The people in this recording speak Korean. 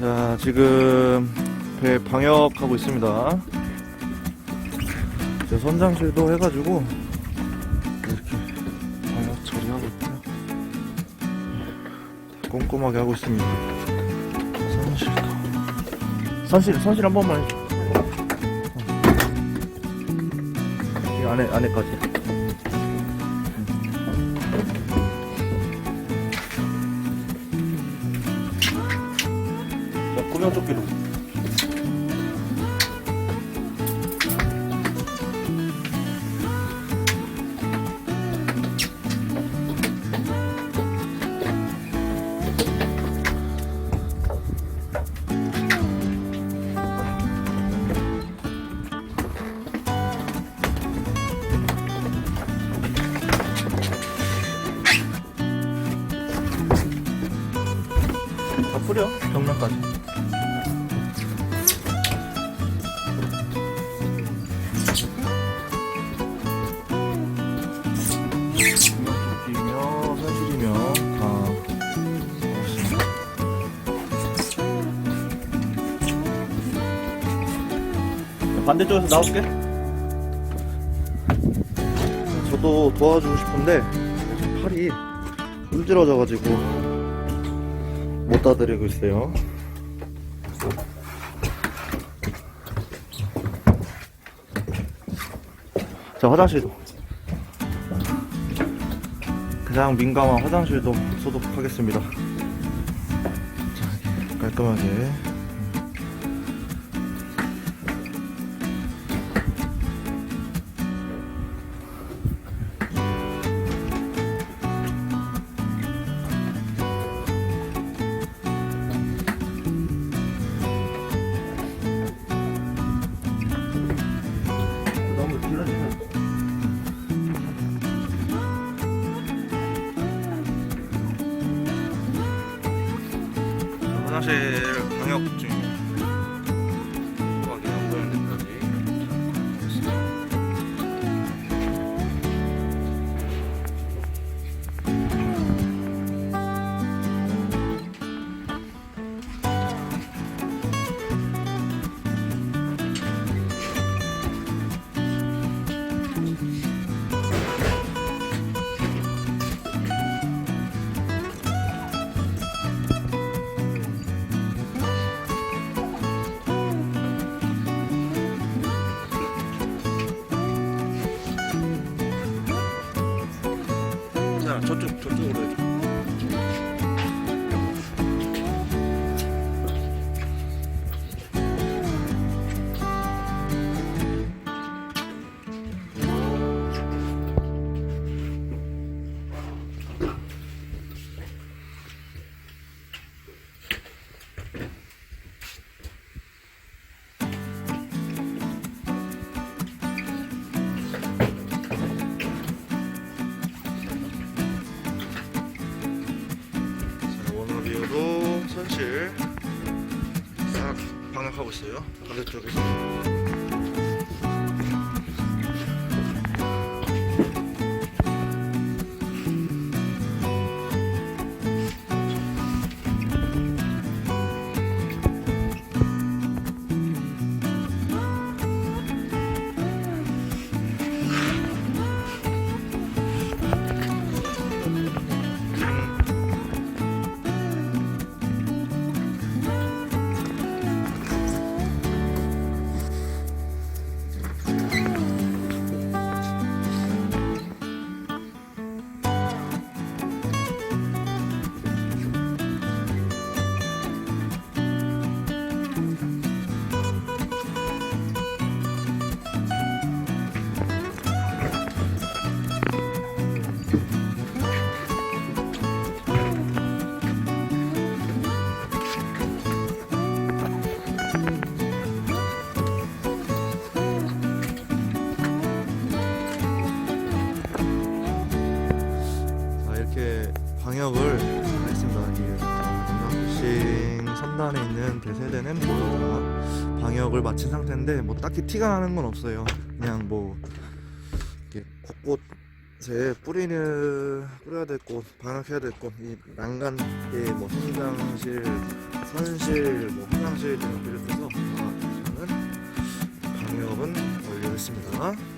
자, 지금 배 방역하고 있습니다. 이제 선장실도 해가지고 이렇게 방역 처리하고 있고요. 다 꼼꼼하게 하고 있습니다. 선실도. 선실, 선실 한 번만 해줘. 이 안에, 안에까지. 다 뿌려, 벽면까지. 반대쪽에서 나올게. 저도 도와주고 싶은데 팔이 힘들어져가지고 못 따드리고 있어요. 자 화장실도 가장 민감한 화장실도 소독하겠습니다. 자 깔끔하게 화장실 방역 중입니다. 저쪽 저쪽으로 방역하고 있어요. 반대쪽에서. 방역을 했습니다. 강남구싱 예, 3단에 있는 대세대는 모두 다 방역을 마친 상태인데 뭐 딱히 티가 나는 건 없어요. 그냥 뭐 이렇게 곳곳에 뿌리는 뿌려야 될 곳, 방역해야 될 곳, 이 난간, 에뭐 성장실, 선실, 뭐 화장실 등을 비롯해서 저는 방역은 완료했습니다.